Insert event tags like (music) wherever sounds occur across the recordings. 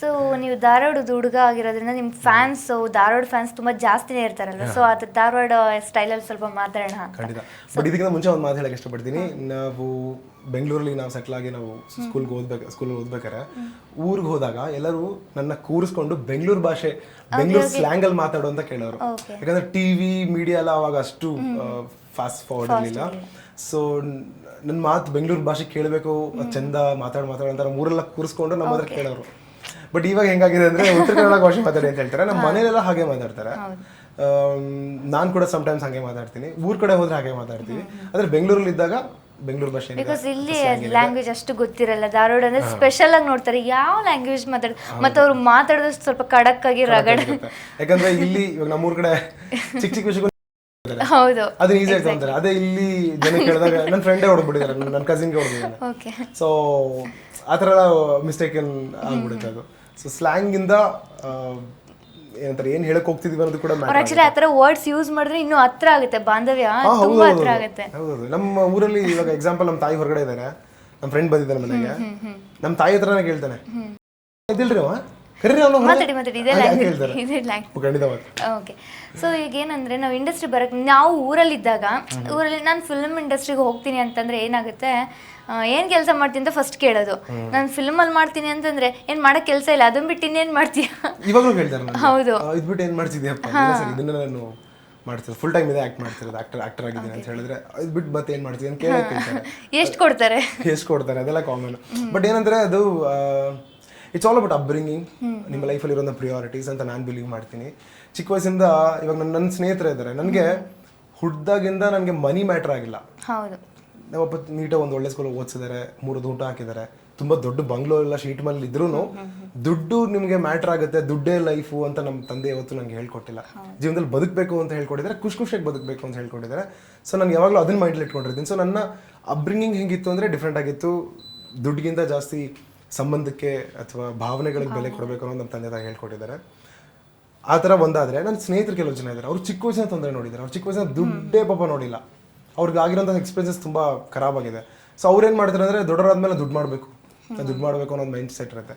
So ನೀವು ಧಾರವಾಡದ ಹುಡುಗ ಆಗಿರೋದ್ರಿಂದ ನಿಮ್ಮ ಫ್ಯಾನ್ಸ್ ಧಾರವಾಡ ಫ್ಯಾನ್ಸ್ ತುಂಬಾ ಜಾಸ್ತಿನೇ ಇರ್ತಾರಲ್ಲ. ಸೊ ಅದು ಧಾರವಾಡ ಸ್ಟೈಲಲ್ಲಿ ಸ್ವಲ್ಪ ಮಾತಾಡೋಣ ಖಂಡಿತ. ಬಟ್ ಇದಕ್ಕಿಂತ ಮುಂಚೆ ಒಂದು ಮಾತು ಹೇಳಕ್ಕೆ ಇಷ್ಟಪಡ್ತೀನಿ. ನಾವು ಬೆಂಗಳೂರಲ್ಲಿ ನಾವು ಸೆಟ್ಲ್ ಆಗಿ ನಾವು ಸ್ಕೂಲ್ಗೆ ಓದ್ಬೇಕು ಸ್ಕೂಲ್ ಓದ್ಬೇಕಾರೆ ಊರಿಗೆ ಹೋದಾಗ ಎಲ್ಲರೂ ನನ್ನ ಕೂರಿಸ್ಕೊಂಡು ಬೆಂಗಳೂರು ಭಾಷೆ ಬೆಂಗಳೂರು ಸ್ಲ್ಯಾಂಗ್ ಅಲ್ಲಿ ಮಾತಾಡು ಅಂತ ಕೇಳೋರು. ಯಾಕಂದ್ರೆ ಟಿವಿ ಮೀಡಿಯಾ ಎಲ್ಲ ಅವಾಗ ಅಷ್ಟು ಫಾಸ್ಟ್ ಫಾರ್ವರ್ಡ್ ಇರಲಿಲ್ಲ. ಸೊ ನನ್ನ ಮಾತು ಬೆಂಗಳೂರು ಭಾಷೆ ಕೇಳಬೇಕು ಚಂದ ಮಾತಾಡ್ ಮಾತಾಡು ಅಂತ ಊರೆಲ್ಲ ಕೂರಿಸ್ಕೊಂಡು ನಮ್ಮ ಹತ್ರ ಕೇಳೋರು. ಬಟ್ ಇವಾಗ ಹೆಂಗಾಗಿದೆ ಅಂದ್ರೆ ಉತ್ತರ ಕನ್ನಡ ಭಾಷೆ ಮಾತಾಡಿ ಅಂತ ಹೇಳ್ತಾರೆ. ನಮ್ಮ ಮನೇಲೆಲ್ಲ ಹಾಗೆ ಮಾತಾಡ್ತಾರೆ. ನಾನು ಕೂಡ ಟೈಮ್ಸ್ ಹಾಗೆ ಮಾತಾಡ್ತೀನಿ. ಊರ್ ಕಡೆ ಹೋದ್ರೆ ಹಾಗೆ ಮಾತಾಡ್ತೀವಿ. ಆದ್ರೆ ಬೆಂಗಳೂರಲ್ಲಿ ಇದ್ದಾಗ ಬೆಂಗಳೂರು ಭಾಷೆ ಬಿಕಾಸ್ ಇಲ್ಲಿ ಲ್ಯಾಂಗ್ವೇಜ್ ಅಷ್ಟು ಗೊತ್ತಿರಲ್ಲ. ಧಾರವಾಡ ಅಂದ್ರೆ ಸ್ಪೆಷಲ್ ಆಗಿ ನೋಡ್ತಾರೆ. ಯಾವ ಲ್ಯಾಂಗ್ವೇಜ್ ಮಾತಾಡ ಮತ್ತೆ ಅವ್ರು ಮಾತಾಡೋದು ಸ್ವಲ್ಪ ಕಡಕ್ ಆಗಿ ರಗಡ ಯಾಕಂದ್ರೆ ಇಲ್ಲಿ ಇವಾಗ ನಮ್ಮೂರ್ ಕಡೆ ಚಿಕ್ಕ ಚಿಕ್ಕ ವಿಷಯ ಹೌದು. ಅದು ಈಸಿ ಆಗಿ ತಗೊಂತಾರೆ. ಅದೇ ಇಲ್ಲಿ ಜನ ಕೇಳಿದಾಗ ನನ್ನ ಫ್ರೆಂಡೇ ಹೊಡೆದ್ಬಿಟ್ಟಿದ್ದಾರೆ ನನ್ನ ಕಸಿನ್ಗೆ ಹೊಡೆದಿದ್ದಾರೆ ಓಕೆ ಸೊ ಆ ಥರ ಮಿಸ್ಟೇಕ್ ಆಗ್ಬಿಡುತ್ತೆ ಅದು. ಸೊ ಸ್ಲ್ಯಾಂಗಿಂದ ಏನಂತಾರೆ ಏನು ಹೇಳಕ್ ಹೋಗ್ತಿದೀವಿ ಅನ್ನೋದು ಕೂಡ ಅವ್ರು ಆಕ್ಚುಲಿ ಆ ಥರ ವರ್ಡ್ಸ್ ಯೂಸ್ ಮಾಡಿದ್ರೆ ಇನ್ನೂ ಹತ್ರ ಆಗುತ್ತೆ. ಬಾಂಧವ್ಯ ತುಂಬಾ ಹತ್ರ ಆಗುತ್ತೆ. ಹೌದು ನಮ್ಮ ಊರಲ್ಲಿ ಇವಾಗ ಎಕ್ಸಾಂಪಲ್ ನಮ್ಮ ತಾಯಿ ಹೊರಗಡೆ ಇದ್ದಾನೆ. ನಮ್ಮ ಫ್ರೆಂಡ್ ಬಂದಿದ್ದಾನೆ ಮನೆಗೆ. ನಮ್ಮ ತಾಯಿ ಹತ್ರನೇ ಕೇಳ್ತಾನೆ. ಇದಿಲ್ರಿ ಅವ? ಮಾತಾಡಿ ಮಾತಾಡಿ ಇದೇ ಲ್ಯಾಂಗ್ವೇಜ್ ಹೇಳ್ತಾರೆ. ಇದೇ ಲ್ಯಾಂಗ್ವೇಜ್ ಖಂಡಿತವಾಗಿ ಓಕೆ. ಸೊ ಈಗ ಏನಂದ್ರೆ ನಾವು ಇಂಡಸ್ಟ್ರಿ ಬರಕ್ ನಾವು ಊರಲ್ಲಿದ್ದಾಗ ಊರಲ್ಲಿ ನಾನು ಫಿಲ್ಮ್ ಇಂಡಸ್ಟ್ರಿಗೆ ಹೋಗ್ತೀನಿ ಅಂತಂದ್ರೆ ಏನಾಗುತ್ತೆ ಏನ್ ಕೆಲಸ ಮಾಡ್ತೀನಿ ಅಂತ ಫಸ್ಟ್ ಕೇಳೋದು. ನಾನು ಫಿಲ್ಮ್ ಅಲ್ಲಿ ಮಾಡ್ತೀನಿ ಅಂತಂದ್ರೆ ಏನ್ ಮಾಡಕ್ ಕೆಲಸ ಇಲ್ಲ ಅದನ್ನ ಬಿಟ್ಟು ಇನ್ನೇನ್ ಮಾಡ್ತೀಯ? ಹೌದು. ಇದ್ಬಿಟ್ಟು ಏನ್ ಮಾಡ್ತಿದ್ಯಪ್ಪ ಇದನ್ನ ನಾನು ಮಾಡ್ತಿರೋದು. ಫುಲ್ ಟೈಮ್ ಇದೆ ಆಕ್ಟ್ ಮಾಡ್ತಿರೋದು. ಆಕ್ಟರ್ ಆಕ್ಟರ್ ಆಗಿದ್ದೀನಿ ಅಂತ ಹೇಳಿದ್ರೆ ಇದ್ಬಿಟ್ಟು ಮತ್ತೆ ಏನು ಮಾಡ್ತೀನಿ ಅಂತ ಕೇಳೇ (laughs) ಎಷ್ಟು ಕೊಡ್ತಾರೆ? ಎಷ್ಟು ಕೊಡ್ತಾರೆ? ಅದೆಲ್ಲ ಕಾಮನ್ ಬಟ್ ಏನಂದ್ರೆ ಅದು ಇಟ್ಸ್ ಆಲ್ ಅಬೌಟ್ ಅಪ್ಬ್ರಿಂಗಿಂಗ್ ನಿಮ್ಮ ಲೈಫಲ್ಲಿ ಇರೋ ಪ್ರಿಯಾರಿಟೀಸ್ ಅಂತ ನಾನು ಬಿಲೀವ್ ಮಾಡ್ತೀನಿ. ಚಿಕ್ಕ ವಯಸ್ಸಿಂದ ಇವಾಗ ನನ್ನ ನನ್ನ ಸ್ನೇಹಿತರು ಇದ್ದಾರೆ. ನನಗೆ ಹುಡ್ದಾಗಿಂದ ನನಗೆ ಮನಿ ಮ್ಯಾಟ್ರ್ ಆಗಿಲ್ಲ. ನಮ್ಮಪ್ಪ ನೀಟಾಗಿ ಒಂದು ಒಳ್ಳೆ ಸ್ಕೂಲ್ ಓದಿಸಿದ್ದಾರೆ ಮೂರು ದೂಟ ಹಾಕಿದ್ದಾರೆ. ತುಂಬಾ ದೊಡ್ಡ ಬಂಗ್ಲೋ ಎಲ್ಲ ಶೀಟ್ ಮೇಲೆ ಇದ್ರೂ ದುಡ್ಡು ನಿಮಗೆ ಮ್ಯಾಟ್ರ್ ಆಗುತ್ತೆ ದುಡ್ಡೇ ಲೈಫು ಅಂತ ನಮ್ಮ ತಂದೆ ಯಾವತ್ತು ನನಗೆ ಹೇಳ್ಕೊಟ್ಟಿಲ್ಲ. ಜೀವನದಲ್ಲಿ ಬದುಕಬೇಕು ಅಂತ ಹೇಳ್ಕೊಟ್ಟಿದ್ದಾರೆ ಖುಷಿ ಖುಷಿಯಾಗಿ ಬದುಕಬೇಕು ಅಂತ ಹೇಳ್ಕೊಟ್ಟಿದ್ದಾರೆ. ಸೊ ನಾನು ಯಾವಾಗಲೂ ಅದನ್ನ ಮೈಂಡಲ್ಲಿ ಇಟ್ಕೊಂಡಿರ್ತೀನಿ ಸೊ ನನ್ನ ಅಬ್ರಿಂಗಿಂಗ್ ಹೆಂಗಿತ್ತು ಅಂದರೆ ಡಿಫ್ರೆಂಟ್ ಆಗಿತ್ತು. ದುಡ್ಡಿಗಿಂತ ಜಾಸ್ತಿ ಸಂಬಂಧಕ್ಕೆ ಅಥವಾ ಭಾವನೆಗಳಿಗೆ ಬೆಲೆ ಕೊಡಬೇಕು ಅನ್ನೋದು ನಮ್ಮ ತಂದೆ ತಾಯಿ ಹೇಳ್ಕೊಟ್ಟಿದ್ದಾರೆ. ಆ ಥರ ಒಂದಾದರೆ ನನ್ನ ಸ್ನೇಹಿತರು ಕೆಲವು ಜನ ಇದ್ದಾರೆ. ಅವ್ರು ಚಿಕ್ಕ ವಯಸ್ಸಿನ ತೊಂದರೆ ನೋಡಿದ್ದಾರೆ. ಅವ್ರು ಚಿಕ್ಕ ವಯಸ್ಸಿನ ದುಡ್ಡೇ ಪಾಪ ನೋಡಿಲ್ಲ. ಅವ್ರಿಗೆ ಆಗಿರೋಂಥ ಎಕ್ಸ್ಪೀರಿಯನ್ಸಸ್ ತುಂಬ ಖರಾಬಾಗಿದೆ ಸೊ ಅವ್ರೇನು ಏನು ಮಾಡ್ತಾರೆ ಅಂದರೆ ದೊಡ್ಡವರಾದ್ಮೇಲೆ ದುಡ್ಡು ಮಾಡಬೇಕು. ದುಡ್ಡು ಮಾಡಬೇಕು ಅನ್ನೋ ಮೈಂಡ್ ಸೆಟ್ ಇರುತ್ತೆ.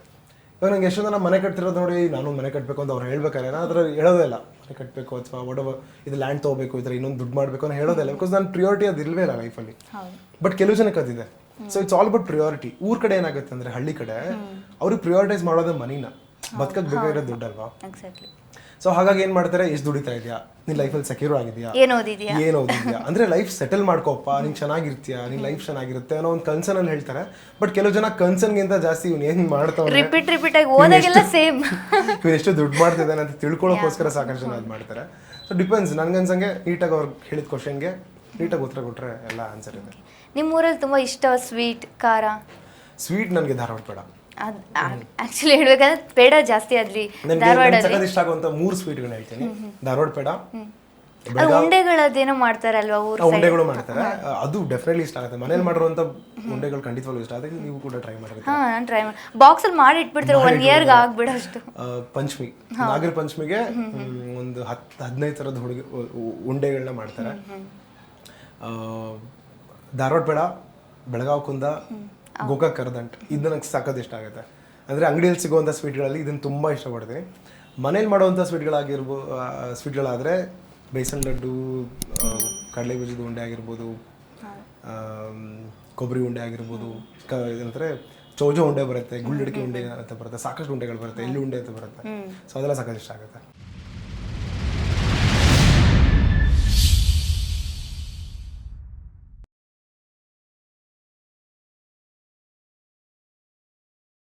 ಇವಾಗ ನಂಗೆ ಎಷ್ಟೊಂದು ಜನ ಮನೆ ಕಟ್ತಿರೋದು ನೋಡಿ ನಾನು ಮನೆ ಕಟ್ಟಬೇಕು ಅಂತ ಅವ್ರು ಹೇಳ್ಬೇಕಾದ್ರೆ ನಾನು ಅದ್ರ ಹೇಳೋದೇ ಇಲ್ಲ. ಮನೆ ಕಟ್ಟಬೇಕು ಅಥವಾ ಒಡವ ಇದು ಲ್ಯಾಂಡ್ ತೊಗೋಬೇಕು ಥರ ಇನ್ನೊಂದು ದುಡ್ಡು ಮಾಡಬೇಕು ಅಂತ ಹೇಳೋದೇ ಇಲ್ಲ. ಬಿಕಾಸ್ ನಾನು ಪ್ರಿಯಾರಿಟಿ ಅದು ಇಲ್ಲವೇ ಇಲ್ಲ ಲೈಫಲ್ಲಿ ಬಟ್ ಕೆಲವು ಜನಕ್ಕೆ ಅದಿದೆ so it's all about priority ಊರ್ ಕಡೆ ಏನಾಗುತ್ತೆ ಅಂದ್ರೆ ಹಳ್ಳಿ ಕಡೆ ಅವ್ರಿಗೆ ಪ್ರಿಯಾರಿಟೈಸ್ ಮಾಡೋದೇ ಮನಿನ. ಬದುಕಕ್ಕೆ ಬೇಕಾಗಿರೋ ದುಡ್ಡಲ್ವಾ? ಸೊ ಹಾಗಾಗಿ ಏನ್ ಮಾಡ್ತಾರೆ ಎಷ್ಟು ದುಡಿತಾ ಇದೆಯಾ? ನಿನ್ ಲೈಫಲ್ಲಿ ಸೆಕ್ಯೂರ್ ಆಗಿದೆಯಾ? ಏನ್ ಓದಿದ್ಯಾ? ಏನ್ ಓದಿದ್ಯಾ? ಅಂದ್ರೆ ಲೈಫ್ ಸೆಟಲ್ ಮಾಡ್ಕೋಪ್ಪ ನೀನ್ ಚೆನ್ನಾಗಿರ್ತೀಯಾ ನಿನ್ ಲೈಫ್ ಚೆನ್ನಾಗಿರುತ್ತೆ ಅನ್ನೋ ಒಂದು ಕನ್ಸರ್ನ್ ಅಲ್ಲಿ ಹೇಳ್ತಾರೆ. ಬಟ್ ಕೆಲವು ಜನ ಕನ್ಸರ್ನ್ ಗಿಂತ ಜಾಸ್ತಿ ಇವ್ನು ಏನ್ ಮಾಡ್ತಾವ್ರೆ ರಿಪೀಟ್ ರಿಪೀಟ್ ಆಗಿ ಓದಾಗೆಲ್ಲ ಸೇಮ್ ಇವ್ನು ಎಷ್ಟು (laughs) ದುಡ್ಡು ಮಾಡ್ತಿದ್ದಾನೆ ಅಂತ ತಿಳ್ಕೊಳ್ಳೋಕೋಸ್ಕರ ಸಾಕಷ್ಟು ಜನ ಅದು ಮಾಡ್ತಾರೆ. ಸೊ ಡಿಪೆಂಡ್ಸ್ ನನ್ಗನ್ಸಂಗೆ ನೀಟಾಗಿ ಅವ್ರಿಗೆ ಹೇಳಿದ ಕ್ವಶನ್ಗೆ ನೀಟಾಗಿ ಉತ್ತರ ಕೊಟ್ರೆ ಎಲ್ಲ ಆನ್ಸರ್ ಇದೆ. ನಿಮ್ಮ ಊರಲ್ಲಿ ತುಂಬಾ ಇಷ್ಟ ಸ್ವೀಟ್ ಖಾರ? ಸ್ವೀಟ್ ನನಗೆ ಧಾರವಾಡ ಬೇಡ. ಅದ್ ಆಕ್ಚುಲಿ ಹೇಳ್ಬೇಕಂದ್ರೆ ಪೇಡ ಜಾಸ್ತಿ ಆದ್ರಿ ಧಾರವಾಡ ಇಷ್ಟ ಆಗುವಂತ ಮೂರು ಸ್ವೀಟ್ಗಳನ್ನ ಹೇಳ್ತೀನಿ. ಧಾರವಾಡ ಪೇಡ ಅದು ಉಂಡೆಗಳದ್ದೇನೋ ಮಾಡ್ತಾರಲ್ವಾ ಉಂಡೆಗಳು ಮಾಡ್ತಾರೆ. ಅದು ಡೆಫಿನೆಟ್ಲಿ ಇಷ್ಟ ಆಗುತ್ತೆ. ಮನೇಲಿ ಮಾಡಿರುವಂತ ಉಂಡೆಗಳು ಖಂಡಿತವಾಗ್ಲೂ ಇಷ್ಟ ಆಗುತ್ತೆ. ನೀವು ಕೂಡ ಟ್ರೈ ಮಾಡಿ ಹಾ ನಾನು ಟ್ರೈ ಮಾಡಿ ಬಾಕ್ಸ್ ಅಲ್ಲಿ ಮಾಡಿ ಇಟ್ಬಿಡ್ತಾರೆ? ಒನ್ ಇಯರ್ಗೆ ಆಗ್ಬಿಡಷ್ಟು ಪಂಚಮಿ. ನಾಗರ ಪಂಚಮಿಗೆ ಒಂದು ಹತ್ತು ಹದಿನೈದು ಥರದ ಹುಡುಗಿ ಉಂಡೆಗಳನ್ನ ಮಾಡ್ತಾರೆ. ಧಾರವಾಡ ಬೇಡ ಬೆಳಗಾವ್ ಕುಂದ ಗೋಕಾಕ್ ಕರದಂಟ್. ಇದು ನನಗೆ ಸಖತ್ ಇಷ್ಟ ಆಗುತ್ತೆ. ಅಂದರೆ ಅಂಗಡಿಯಲ್ಲಿ ಸಿಗುವಂಥ ಸ್ವೀಟ್ಗಳಲ್ಲಿ ಇದನ್ನು ತುಂಬ ಇಷ್ಟಪಡ್ತೀನಿ. ಮನೇಲಿ ಮಾಡುವಂಥ ಸ್ವೀಟ್ಗಳಾಗಿರ್ಬೋ ಸ್ವೀಟ್ಗಳಾದರೆ ಬೇಸನ್ ಲಡ್ಡು ಕಡಲೆ ಬೀಜದ ಉಂಡೆ ಆಗಿರ್ಬೋದು ಕೊಬ್ಬರಿ ಉಂಡೆ ಆಗಿರ್ಬೋದು ಕ ಏನಂತಾರೆ ಚೌಜ ಉಂಡೆ ಬರುತ್ತೆ ಗುಳ್ಳಡಿಕೆ ಉಂಡೆ ಅಂತ ಬರುತ್ತೆ ಸಾಕಷ್ಟು ಉಂಡೆಗಳು ಬರುತ್ತೆ ಎಳ್ಳು ಉಂಡೆ ಅಂತ ಬರುತ್ತೆ. ಸೊ ಅದೆಲ್ಲ ಸಾಕಷ್ಟು ಇಷ್ಟ ಆಗುತ್ತೆ.